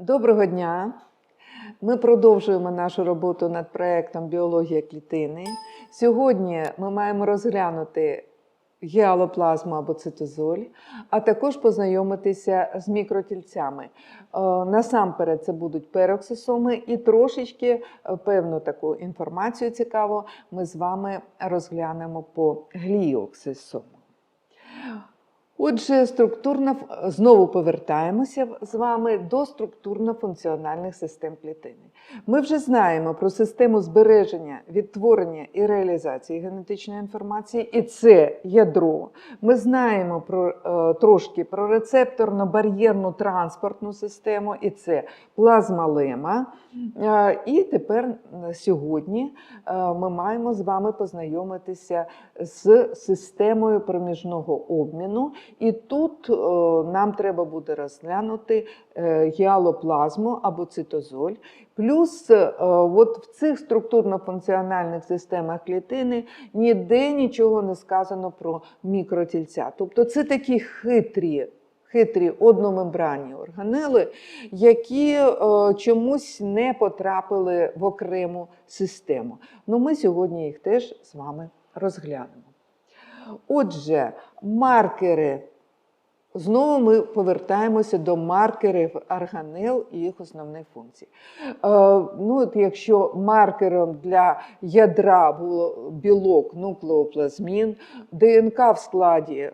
Доброго дня! Ми продовжуємо нашу роботу над проєктом Біологія клітини. Сьогодні ми маємо розглянути гіалоплазму або цитозоль, а також познайомитися з мікротільцями. Е, Насамперед це будуть пероксисоми, і трошечки е, певну таку інформацію цікаву ми з вами розглянемо по гліоксисомам. Отже, структурно знову повертаємося з вами до структурно-функціональних систем клітини. Ми вже знаємо про систему збереження, відтворення і реалізації генетичної інформації, і це ядро. Ми знаємо про, е, трошки про рецепторно-бар'єрну транспортну систему, і це плазма лема. Е, І тепер сьогодні е, ми маємо з вами познайомитися з системою проміжного обміну. І тут е, нам треба буде розглянути е, гіалоплазму або цитозоль. Плюс е, от в цих структурно-функціональних системах клітини ніде нічого не сказано про мікротільця. Тобто це такі хитрі. Хитрі одномембранні органели, які е, чомусь не потрапили в окрему систему. Ну, ми сьогодні їх теж з вами розглянемо. Отже, маркери. Знову ми повертаємося до маркерів органел і їх основних функцій. Е, ну, от якщо маркером для ядра було білок нуклеоплазмін, ДНК в складі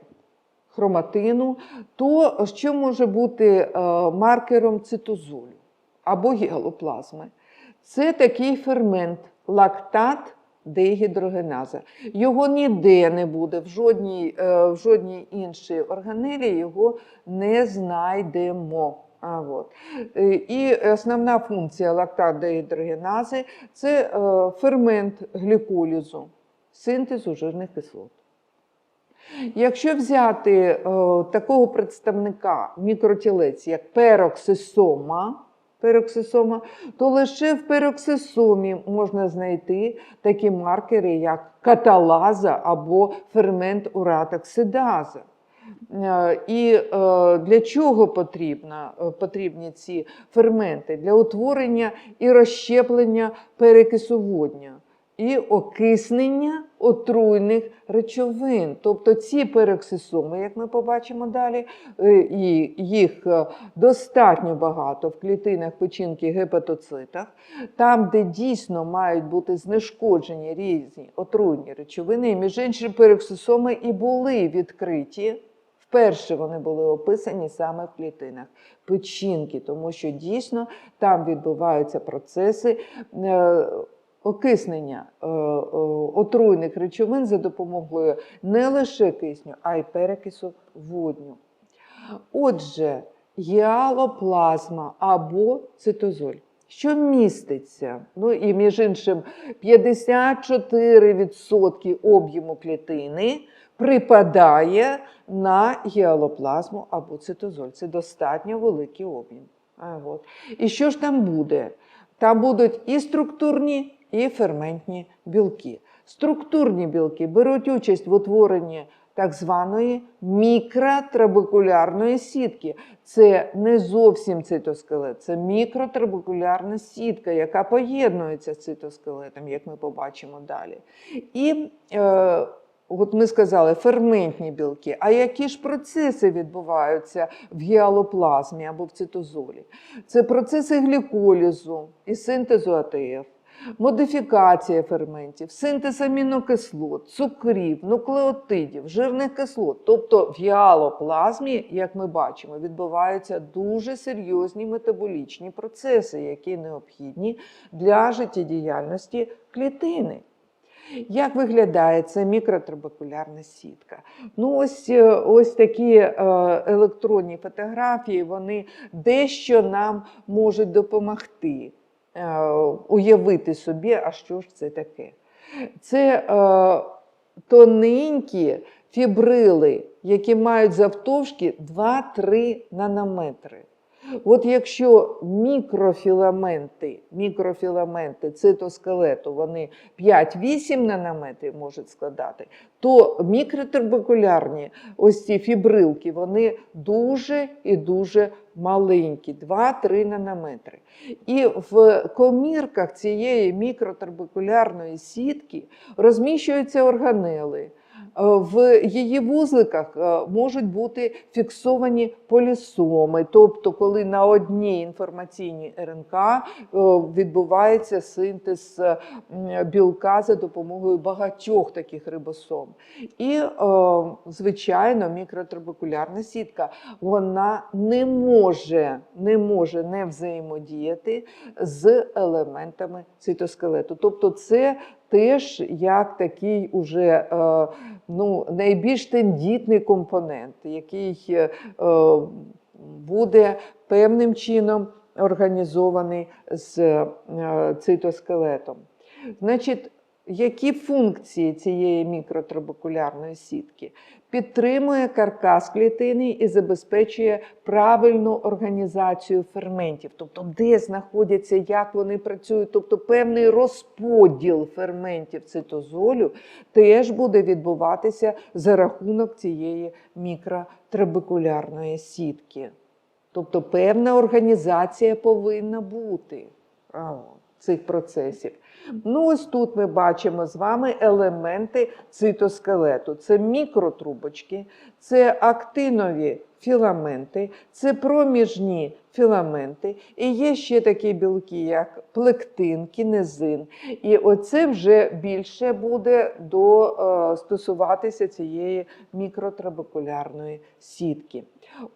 хроматину, то що може бути е, маркером цитозолю або гіалоплазми? Це такий фермент лактат дегідрогеназа. Його ніде не буде, в жодній, е, в жодній іншій органелі його не знайдемо. А, от. Е, І основна функція лактат дегідрогенази – це е, фермент гліколізу, синтезу жирних кислот. Якщо взяти такого представника мікротілець, як пероксисома, пероксисома, то лише в пероксисомі можна знайти такі маркери, як каталаза або фермент уратоксидаза. Е, І е, для чого потрібно, е, потрібні ці ферменти? Для утворення і розщеплення перекисоводня і окиснення отруйних речовин. Тобто ці пероксисоми, як ми побачимо далі, е, і їх е, достатньо багато в клітинах печінки гепатоцитах, там, де дійсно мають бути знешкоджені різні отруйні речовини, і між іншим пероксисоми і були відкриті. Вперше вони були описані саме в клітинах печінки, тому що дійсно там відбуваються процеси е, окиснення е, е, отруйних речовин за допомогою не лише кисню, а й перекису водню. Отже, гіалоплазма або цитозоль. Що міститься? Ну і між іншим, 54% об'єму клітини припадає на гіалоплазму або цитозоль. Це достатньо великий об'єм. І що ж там буде? Там будуть і структурні, і ферментні білки. Структурні білки беруть участь в утворенні так званої мікротрабекулярної сітки. Це не зовсім цитоскелет, це мікротрабекулярна сітка, яка поєднується з цитоскелетом, як ми побачимо далі. І е, От ми сказали ферментні білки. А які ж процеси відбуваються в гіалоплазмі або в цитозолі? Це процеси гліколізу і синтезу АТФ, модифікація ферментів, синтез амінокислот, цукрів, нуклеотидів, жирних кислот. Тобто в гіалоплазмі, як ми бачимо, відбуваються дуже серйозні метаболічні процеси, які необхідні для життєдіяльності клітини. Як виглядає ця мікротрабекулярна сітка? Ну, ось, е, ось такі е, електронні фотографії, вони дещо нам можуть допомогти уявити собі, а що ж це таке. Це е, тоненькі фібрили, які мають завтовшки 2-3 нанометри. От якщо мікрофіламенти, мікрофіламенти цитоскелету, вони 5-8 нанометрів можуть складати, то мікротрубекулярні ось ці фібрилки, вони дуже і дуже маленькі, 2-3 нанометри. І в комірках цієї мікротрубекулярної сітки розміщуються органели. Е, В її вузликах е, можуть бути фіксовані полісоми, тобто, коли на одній інформаційній РНК е, відбувається синтез білка за допомогою багатьох таких рибосом. І, звичайно, мікротрубекулярна сітка вона не може, не може не взаємодіяти з елементами цитоскелету. Тобто, це теж як такий уже е, ну, найбільш тендітний компонент, який е, буде певним чином організований з е, цитоскелетом. Значить, які функції цієї мікротрубекулярної сітки? Підтримує каркас клітини і забезпечує правильну організацію ферментів, тобто де знаходяться, як вони працюють, тобто певний розподіл ферментів цитозолю теж буде відбуватися за рахунок цієї мікротрубекулярної сітки. Тобто певна організація повинна бути цих процесів. Ну, ось тут ми бачимо з вами елементи цитоскелету. Це мікротрубочки, це актинові філаменти, це проміжні філаменти. І є ще такі білки, як плектин, кінезин. І оце вже більше буде до, е, стосуватися цієї мікротрабекулярної сітки.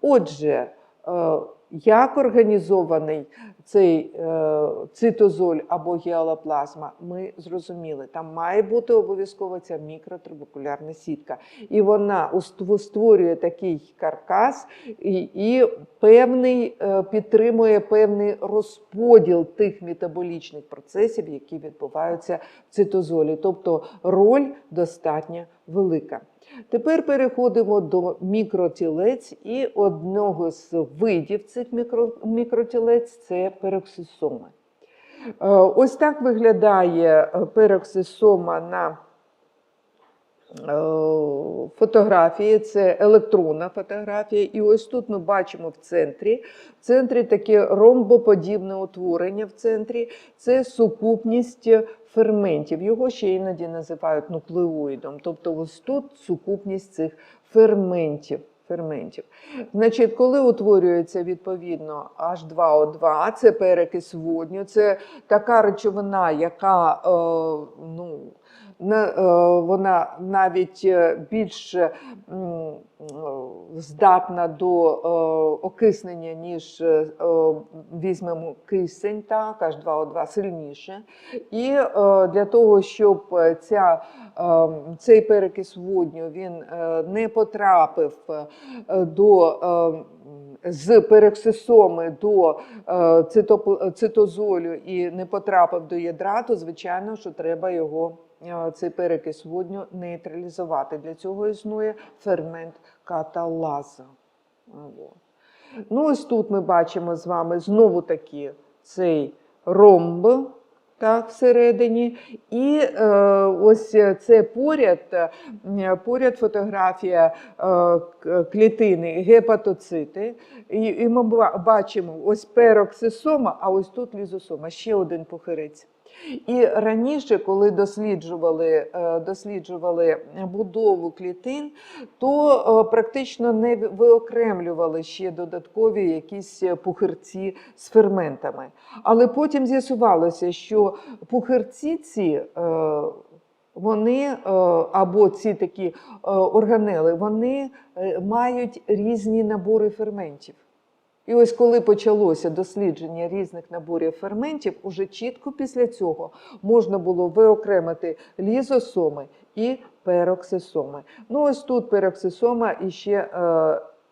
Отже, е, як організований цей е, цитозоль або гіалоплазма, ми зрозуміли. Там має бути обов'язково ця мікротрубекулярна сітка. І вона створює такий каркас і, і певний, е, підтримує певний розподіл тих метаболічних процесів, які відбуваються в цитозолі. Тобто роль достатньо велика. Тепер переходимо до мікротілець, і одного з видів цих мікро, мікротілець це пероксисоми. Е, Ось так виглядає е, пероксисома на фотографії, це електронна фотографія. І ось тут ми бачимо в центрі. В центрі таке ромбоподібне утворення в центрі це сукупність ферментів. Його ще іноді називають нуклеоїдом. Тобто ось тут сукупність цих ферментів. ферментів. Значить, коли утворюється відповідно H2O2, це перекис водню, це така речовина, яка е, ну, е, вона навіть е, більш е, здатна до е, окиснення, ніж е, візьмемо кисень, так, H2O2 сильніше. І е, для того, щоб ця, е, цей перекис водню він е, не потрапив е, до е, з пероксисоми до е, цитозолю і не потрапив до ядра, то звичайно, що треба його е, цей перекис водню нейтралізувати. Для цього існує фермент каталаза. Ну, ось тут ми бачимо з вами знову таки цей ромб. Так, всередині. І е, ось це поряд, е, поряд фотографія е, клітини гепатоцити. І, і ми бачимо ось пероксисома, а ось тут лізосома, ще один похирець. І раніше, коли досліджували, е, досліджували будову клітин, то е, практично не виокремлювали ще додаткові якісь пухирці з ферментами. Але потім з'ясувалося, що пухирці ці. е, Вони е, або ці такі е, органели, вони е, мають різні набори ферментів. І ось коли почалося дослідження різних наборів ферментів, уже чітко після цього можна було виокремити лізосоми і пероксисоми. Ну ось тут пероксисома і ще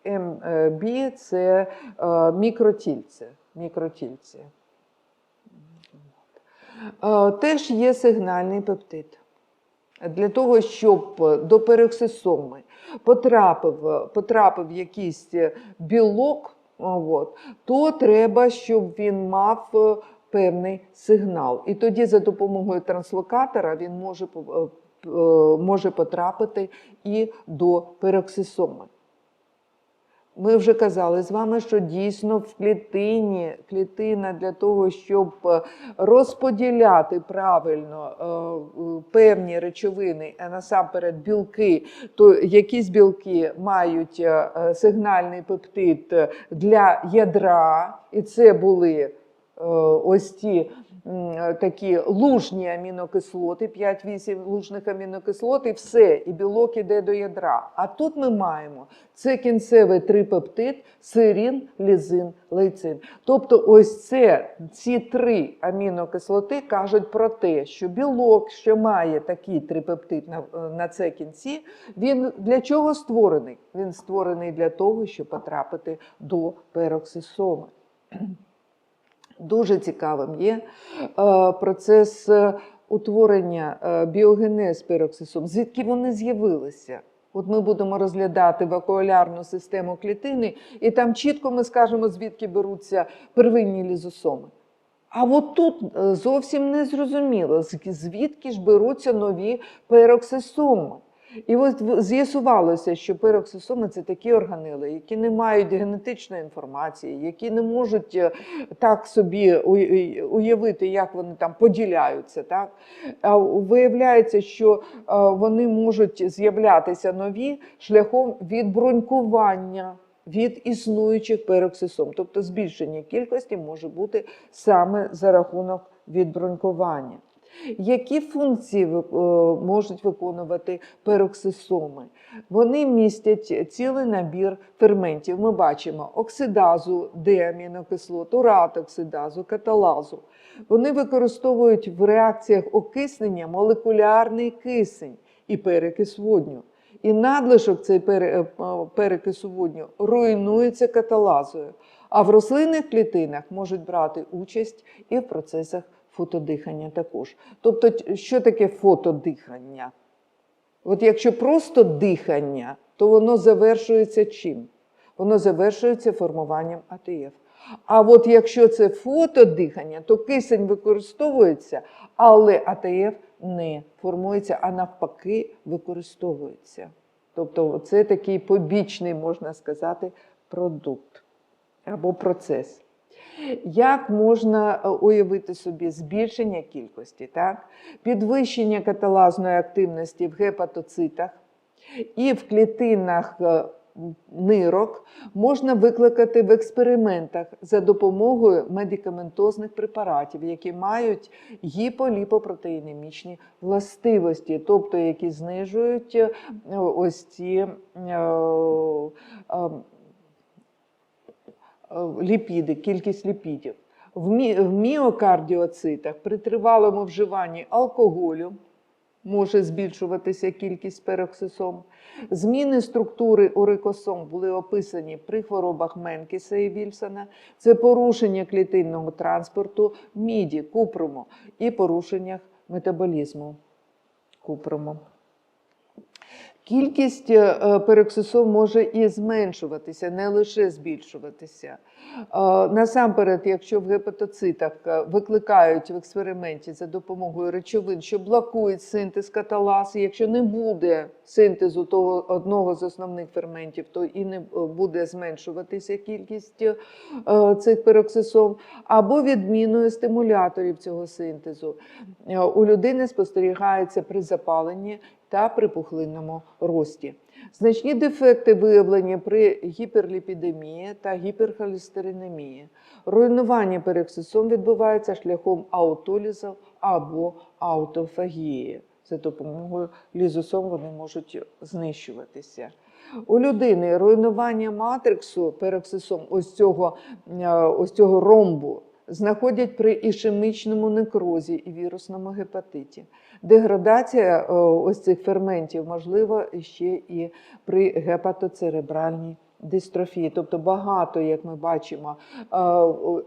е, МБ це е, мікротільце. мікротільце. Е, Теж є сигнальний пептид. Для того, щоб до пероксисоми потрапив, потрапив якийсь білок, от, то треба, щоб він мав е, певний сигнал. І тоді за допомогою транслокатора він може, е, е, може потрапити і до пероксисоми. Ми вже казали з вами, що дійсно в клітині клітина для того, щоб е, розподіляти правильно е, певні речовини, а насамперед білки, то якісь білки мають е, сигнальний пептид для ядра, і це були ось ті такі лужні амінокислоти, 5-8 лужних амінокислот, і все, і білок іде до ядра. А тут ми маємо це кінцевий трипептид, сирін, лізин, лейцин. Тобто, ось це ці три амінокислоти кажуть про те, що білок, що має такий трипептид на, на це кінці, він для чого створений? Він створений для того, щоб потрапити до пероксисоми. Дуже цікавим є е, процес е, утворення е, біогенез пероксисом, звідки вони з'явилися. От ми будемо розглядати вакуолярну систему клітини, і там чітко ми скажемо, звідки беруться первинні лізосоми. А от тут зовсім не зрозуміло, звідки ж беруться нові пероксисоми. І ось з'ясувалося, що пероксисоми це такі органели, які не мають генетичної інформації, які не можуть е, так собі уявити, як вони там поділяються. Так? А виявляється, що е, вони можуть з'являтися нові шляхом відбронькування від існуючих пероксисом. Тобто збільшення кількості може бути саме за рахунок відбронькування. Які функції е, можуть виконувати пероксисоми? Вони містять цілий набір ферментів. Ми бачимо оксидазу деамінокислот, уратоксидазу, каталазу. Вони використовують в реакціях окиснення молекулярний кисень і перекис водню. І надлишок цей е, перекису водню руйнується каталазою. А в рослинних клітинах можуть брати участь і в процесах фотодихання також. Тобто, що таке фотодихання? От якщо просто дихання, то воно завершується чим? Воно завершується формуванням АТФ. А от якщо це фотодихання, то кисень використовується, але АТФ не формується, а навпаки використовується. Тобто це такий побічний, можна сказати, продукт або процес. Як можна е, уявити собі збільшення кількості, так? підвищення каталазної активності в гепатоцитах і в клітинах е, нирок можна викликати в експериментах за допомогою медикаментозних препаратів, які мають гіполіпопротеїнемічні властивості, тобто які знижують е, ось ці ліпіди, кількість ліпідів. В міокардіоцитах при тривалому вживанні алкоголю може збільшуватися кількість пероксисом. Зміни структури орикосом були описані при хворобах Менкіса і Вільсона. Це порушення клітинного транспорту міді, купруму і порушеннях метаболізму купруму. Кількість е, може і зменшуватися, не лише збільшуватися. Е, Насамперед, якщо в гепатоцитах е, викликають в експерименті за допомогою речовин, що блокують синтез каталази, якщо не буде синтезу того одного з основних ферментів, то і не е, буде зменшуватися кількість е, цих пероксисом, або відміною стимуляторів цього синтезу. Е, У людини спостерігається при запаленні та при пухлинному рості. Значні дефекти виявлені при гіперліпідемії та гіперхолестеринемії. Руйнування пероксисом відбувається шляхом аутолізу або аутофагії. За допомогою лізосом вони можуть знищуватися. У людини руйнування матриксу пероксисом ось цього, е, ось цього ромбу знаходять при ішемічному некрозі і вірусному гепатиті. Деградація е, ось цих ферментів можлива ще і при гепатоцеребральній дистрофії. Тобто багато, як ми бачимо, е,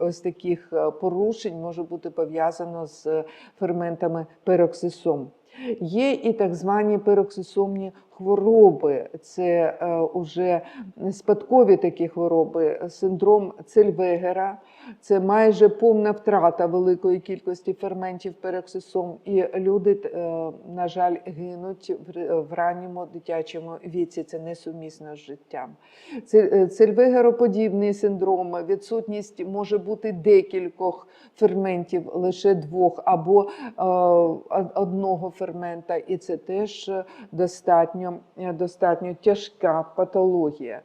ось таких е, порушень може бути пов'язано з ферментами пероксисом. Є і так звані пероксисомні хвороби, це е, уже спадкові такі хвороби, синдром Цельвегера, це майже повна втрата великої кількості ферментів пероксисом, і люди, е, на жаль, гинуть в ранньому дитячому віці. Це несумісно з життям. Е, цельвегероподібний синдром, відсутність може бути декількох ферментів, лише двох або е, одного фермента, і це теж е, достатньо, е, достатньо тяжка патологія.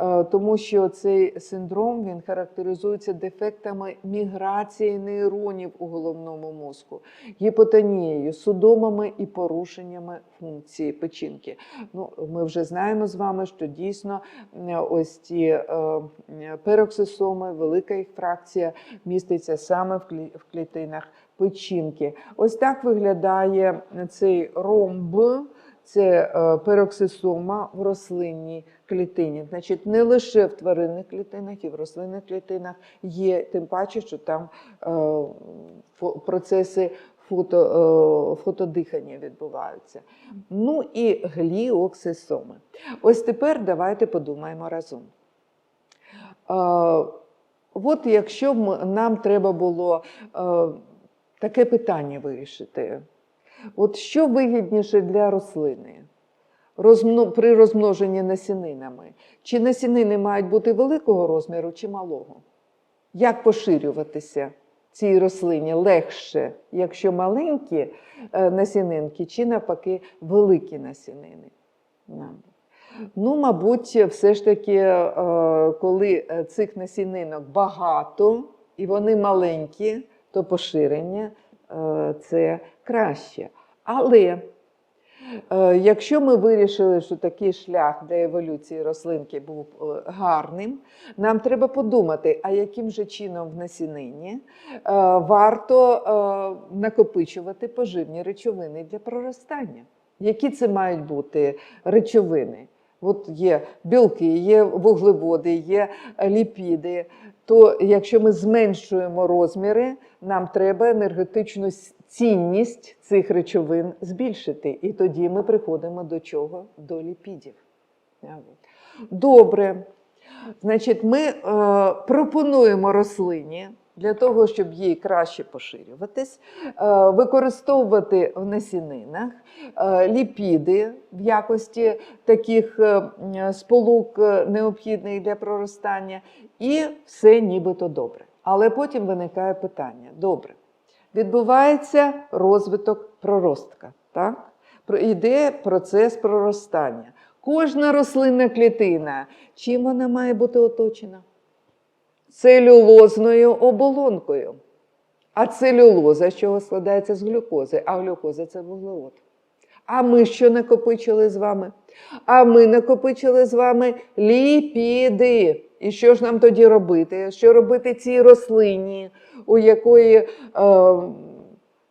Е, Тому що цей синдром він характеризується дефектами міграції нейронів у головному мозку, гіпотонією, судомами і порушеннями функції печінки. Ну, ми вже знаємо з вами, що дійсно е, ось ці пероксисоми, велика їх фракція міститься саме в клітинах печінки. Ось так виглядає цей ромб. Це е, пероксисома в рослинній клітині. Значить, не лише в тваринних клітинах, і в рослинних клітинах є, тим паче, що там е, процеси фото, е, фотодихання відбуваються. Ну і гліоксисоми. Ось тепер давайте подумаємо разом. От якщо б нам треба було таке питання вирішити. От що вигідніше для рослини при розмноженні насінинами? Чи насінини мають бути великого розміру, чи малого? Як поширюватися цій рослині легше, якщо маленькі е, насінинки, чи навпаки великі насінини? Ну, мабуть, все ж таки, е, коли е, цих насінинок багато і вони маленькі, то поширення це краще. Але е, якщо ми вирішили, що такий шлях для еволюції рослинки був е, гарним, нам треба подумати, а яким же чином в насінині е, варто е, накопичувати поживні речовини для проростання. Які це мають бути речовини? От є білки, є вуглеводи, є ліпіди. То якщо ми зменшуємо розміри, нам треба енергетичну цінність цих речовин збільшити. І тоді ми приходимо до чого? До ліпідів. Добре. Значить, ми е, пропонуємо рослині для того, щоб їй краще поширюватись, е, використовувати в насінинах е, ліпіди в якості таких е, сполук необхідних для проростання, і все нібито добре. Але потім виникає питання: добре, відбувається розвиток проростка. Так? Йде процес проростання. Кожна рослинна клітина, чим вона має бути оточена? Целюлозною оболонкою. А целюлоза з чого складається з глюкози, а глюкоза це вуглевод. А ми що накопичили з вами? А ми накопичили з вами ліпіди. І що ж нам тоді робити? Що робити цій рослині, у якої, е,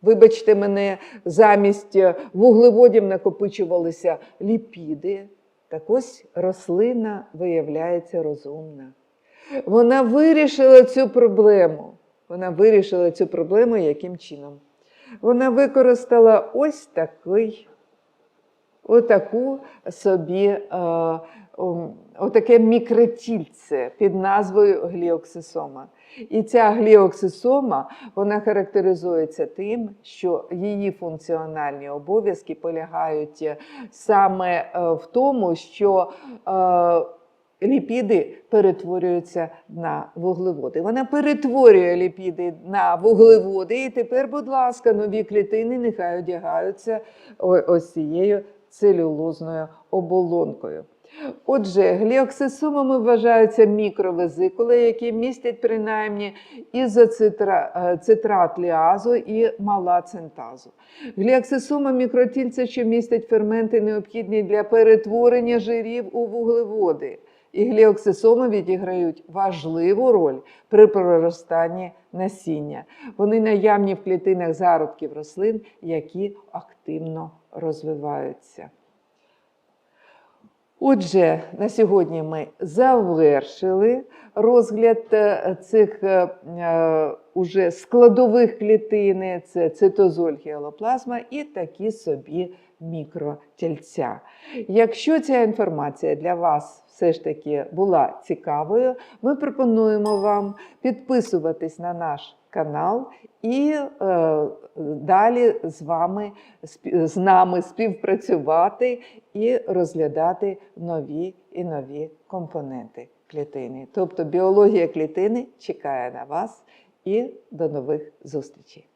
вибачте мене, замість вуглеводів накопичувалися ліпіди? Так ось рослина виявляється розумна. Вона вирішила цю проблему. Вона вирішила цю проблему яким чином? Вона використала ось такий, отаку собі, е, отаке мікротільце під назвою гліоксисома. І ця гліоксисома вона характеризується тим, що її функціональні обов'язки полягають е, саме е, в тому, що ліпіди перетворюються на вуглеводи. Вона перетворює ліпіди на вуглеводи, і тепер, будь ласка, нові клітини нехай одягаються ось цією целюлозною оболонкою. Отже, гліоксисомами вважаються мікровезикули, які містять принаймні ізоцитрат ліазу і малацентазу. Гліоксисома мікротільця, що містять ферменти, необхідні для перетворення жирів у вуглеводи. І гліоксисоми відіграють важливу роль при проростанні насіння. Вони наявні в клітинах зародків рослин, які активно розвиваються. Отже, на сьогодні ми завершили розгляд е, цих е, е, уже складових клітини, це цитозоль гіалоплазма і такі собі мікротільця. Якщо ця інформація для вас все ж таки була цікавою, ми пропонуємо вам підписуватись на наш канал і е, далі з вами з нами співпрацювати і розглядати нові і нові компоненти клітини. Тобто біологія клітини чекає на вас і до нових зустрічей.